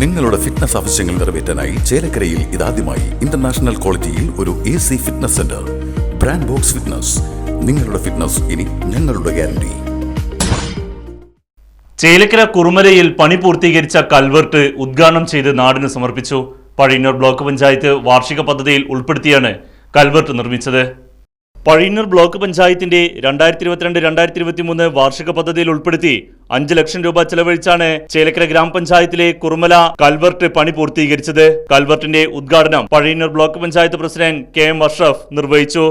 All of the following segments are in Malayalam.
നിങ്ങളുടെ ഫിറ്റ്നസ് ആവശ്യങ്ങൾ നിറവേറ്റാനായി ചേലക്കരയിൽ ഇതാദ്യമായി ഇന്റർനാഷണൽ ക്വാളിറ്റിയിൽ ഒരു A C fitness centre brand box fitness നിങ്ങളുടെ ഫിറ്റ്നസ് ഇനി ഞങ്ങളുടെ ഗ്യാരണ്ടി ചേലക്കര കുറുമലയിൽ പണി പൂർത്തീകരിച്ച കൽവർട്ട് ഉദ്ഘാടനം ചെയ്ത് നാടിന് സമർപ്പിച്ചു. പഴയന്നൂർ ബ്ലോക്ക് പഞ്ചായത്ത് വാർഷിക പദ്ധതിയിൽ ഉൾപ്പെടുത്തിയാണ് കൽവർട്ട് നിർമ്മിച്ചത്. പഴയന്നൂർ ബ്ലോക്ക് പഞ്ചായത്തിന്റെ രണ്ടായിരത്തി ഇരുപത്തിരണ്ട് രണ്ടായിരത്തി ഇരുപത്തി മൂന്ന് വാർഷിക പദ്ധതിയിൽ ഉൾപ്പെടുത്തി അഞ്ച് ലക്ഷം രൂപ ചെലവഴിച്ചാണ് ചേലക്കര ഗ്രാമപഞ്ചായത്തിലെ കുറുമല കൽവർട്ട് പണി പൂർത്തീകരിച്ചത്. കൽവർട്ടിന്റെ ഉദ്ഘാടനം Pazhayannur block panchayat president K M Ashraf നിർവഹിച്ചു.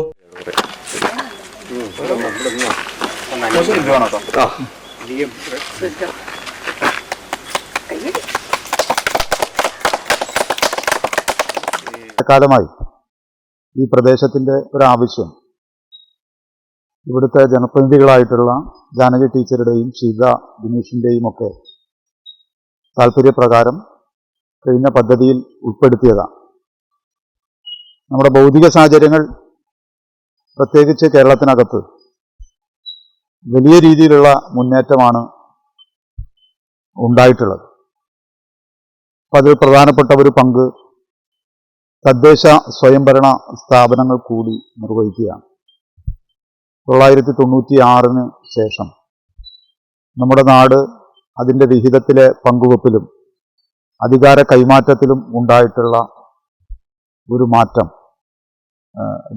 കാലമായി ഈ പ്രദേശത്തിന്റെ ഒരു ആവശ്യം ഇവിടുത്തെ ജനപ്രതിനിധികളായിട്ടുള്ള ജാനകി ടീച്ചറുടെയും ശീത ദിനീഷിന്റെയും ഒക്കെ താല്പര്യപ്രകാരം കഴിഞ്ഞ പദ്ധതിയിൽ ഉൾപ്പെടുത്തിയതാണ് നമ്മുടെ ഭൗതിക സാഹചര്യങ്ങൾ പ്രത്യേകിച്ച് കേരളത്തിനകത്ത് വലിയ രീതിയിലുള്ള മുന്നേറ്റമാണ് ഉണ്ടായിട്ടുള്ളത്. അപ്പം അതിൽ പ്രധാനപ്പെട്ട ഒരു പങ്ക് തദ്ദേശ സ്വയംഭരണ സ്ഥാപനങ്ങൾ കൂടി നിർവഹിക്കുകയാണ്. തൊള്ളായിരത്തി തൊണ്ണൂറ്റി ആറിന് ശേഷം നമ്മുടെ നാട് അതിന്റെ വിഹിതത്തിലെ പങ്കുവെപ്പിലും അധികാര കൈമാറ്റത്തിലും ഉണ്ടായിട്ടുള്ള ഒരു മാറ്റം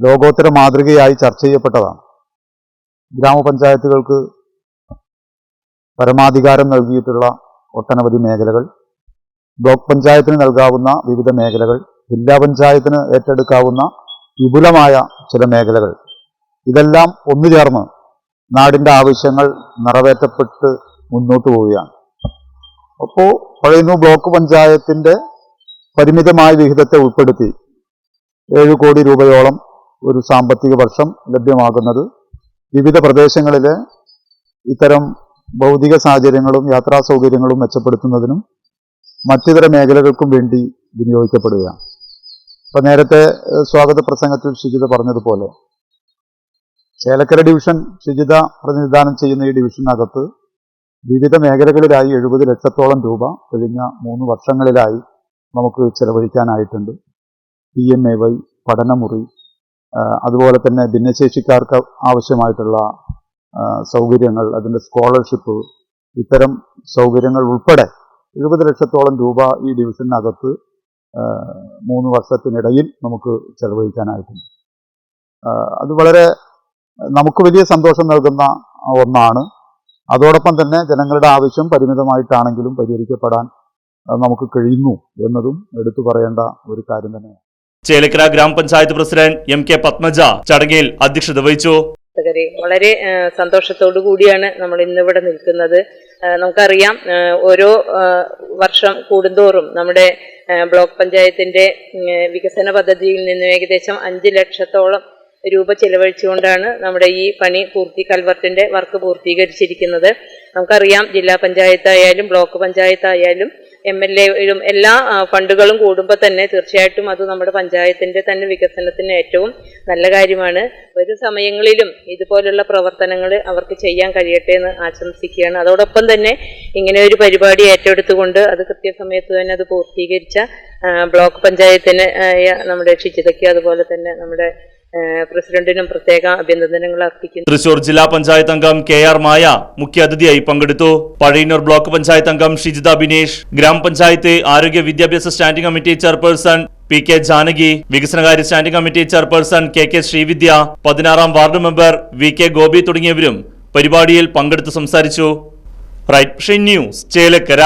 ലോകോത്തര മാതൃകയായി ചർച്ച ചെയ്യപ്പെട്ടതാണ്. ഗ്രാമപഞ്ചായത്തുകൾക്ക് പരമാധികാരം നൽകിയിട്ടുള്ള ഒട്ടനവധി മേഖലകൾ ബ്ലോക്ക് പഞ്ചായത്തിന് നൽകാവുന്ന വിവിധ മേഖലകൾ ജില്ലാ പഞ്ചായത്തിന് ഏറ്റെടുക്കാവുന്ന വിപുലമായ ചില മേഖലകൾ. ഇതെല്ലാം ഒന്നു ചേർന്ന് നാടിന്റെ ആവശ്യങ്ങൾ നിറവേറ്റപ്പെട്ട് മുന്നോട്ട് പോവുകയാണ്. അപ്പോൾ പഴയന്നൂർ ബ്ലോക്ക് പഞ്ചായത്തിന്റെ പരിമിതമായ വിഹിതത്തെ ഉൾപ്പെടുത്തി ഏഴ് കോടി രൂപയോളം ഒരു സാമ്പത്തിക വർഷം ലഭ്യമാകുന്നത് വിവിധ പ്രദേശങ്ങളിലെ ഇത്തരം ഭൗതിക സാഹചര്യങ്ങളും യാത്രാ സൗകര്യങ്ങളും മെച്ചപ്പെടുത്തുന്നതിനും മറ്റിതര മേഖലകൾക്കും വേണ്ടി വിനിയോഗിക്കപ്പെടുകയാണ്. അപ്പൊ നേരത്തെ സ്വാഗത പ്രസംഗത്തിൽ ശുചിത പറഞ്ഞതുപോലെ ചേലക്കര ഡിവിഷൻ ശുചിത പ്രതിനിധാനം ചെയ്യുന്ന ഈ ഡിവിഷനകത്ത് വിവിധ മേഖലകളിലായി എഴുപത് ലക്ഷത്തോളം രൂപ കഴിഞ്ഞ മൂന്ന് വർഷങ്ങളിലായി നമുക്ക് ചെലവഴിക്കാനായിട്ടുണ്ട്. പി എം എ വൈ പഠനമുറി അതുപോലെ തന്നെ ഭിന്നശേഷിക്കാർക്ക് ആവശ്യമായിട്ടുള്ള സൗകര്യങ്ങൾ അതിന്റെ സ്കോളർഷിപ്പ് ഇത്തരം സൗകര്യങ്ങൾ ഉൾപ്പെടെ എഴുപത് ലക്ഷത്തോളം രൂപ ഈ ഡിവിഷനകത്ത് മൂന്ന് വർഷത്തിനിടയിൽ നമുക്ക് ചെലവഴിക്കാനായിട്ടുണ്ട്. അത് വളരെ നമുക്ക് വലിയ സന്തോഷം നൽകുന്ന ഒന്നാണ്. അതോടൊപ്പം തന്നെ ജനങ്ങളുടെ ആവശ്യം പരിമിതമായിട്ടാണെങ്കിലും പരിഹരിക്കപ്പെടാൻ നമുക്ക് കഴിയുന്നു എന്നതും എടുത്തു പറയേണ്ട ഒരു കാര്യം തന്നെയാണ്. ചേലക്കര ഗ്രാമപഞ്ചായത്ത് പ്രസിഡന്റ് എം കെ പത്മജ ചടങ്ങിൽ അധ്യക്ഷത വഹിച്ചു. വളരെ സന്തോഷത്തോടു കൂടിയാണ് നമ്മൾ ഇന്നിവിടെ നിൽക്കുന്നത്. നമുക്കറിയാം ഓരോ വർഷം കൂടുന്തോറും നമ്മുടെ ബ്ലോക്ക് പഞ്ചായത്തിന്റെ വികസന പദ്ധതിയിൽ നിന്ന് ഏകദേശം അഞ്ച് ലക്ഷത്തോളം രൂപ ചെലവഴിച്ചുകൊണ്ടാണ് നമ്മുടെ ഈ പണി പൂർത്തി കൽവർട്ടിന്റെ വർക്ക് പൂർത്തീകരിച്ചിരിക്കുന്നത്. നമുക്കറിയാം ജില്ലാ പഞ്ചായത്തായാലും ബ്ലോക്ക് പഞ്ചായത്തായാലും എം എൽ എയും എല്ലാ ഫണ്ടുകളും കൂടുമ്പോൾ തന്നെ തീർച്ചയായിട്ടും അത് നമ്മുടെ പഞ്ചായത്തിന്റെ തന്നെ വികസനത്തിന് ഏറ്റവും നല്ല കാര്യമാണ്. ഒരു സമയങ്ങളിലും ഇതുപോലുള്ള പ്രവർത്തനങ്ങൾ അവർക്ക് ചെയ്യാൻ കഴിയട്ടെ എന്ന് ആശംസിക്കുകയാണ്. അതോടൊപ്പം തന്നെ ഇങ്ങനെ ഒരു പരിപാടി ഏറ്റെടുത്തുകൊണ്ട് അത് കൃത്യസമയത്ത് തന്നെ അത് പൂർത്തീകരിച്ച ബ്ലോക്ക് പഞ്ചായത്തിന് നമ്മുടെ ശുചിതയ്ക്ക് അതുപോലെ തന്നെ നമ്മുടെ പ്രസിഡന്റിനും പ്രത്യേക അഭിനന്ദനങ്ങൾ അർപ്പിക്കുന്നു. തൃശൂർ ജില്ലാ പഞ്ചായത്ത് അംഗം കെ ആർ മായ മുഖ്യാതിഥിയായി പങ്കെടുത്തു. പഴയന്നൂർ ബ്ലോക്ക് പഞ്ചായത്ത് അംഗം ഷിജിത ബിനേഷ് ഗ്രാമപഞ്ചായത്ത് ആരോഗ്യ വിദ്യാഭ്യാസ standing committee chairperson P K Janaki വികസനകാര്യ standing committee chairperson K K Sreevidya പതിനാറാം ward member V K Gopi തുടങ്ങിയവരും പരിപാടിയിൽ പങ്കെടുത്ത് സംസാരിച്ചു. Right news Chelakkara.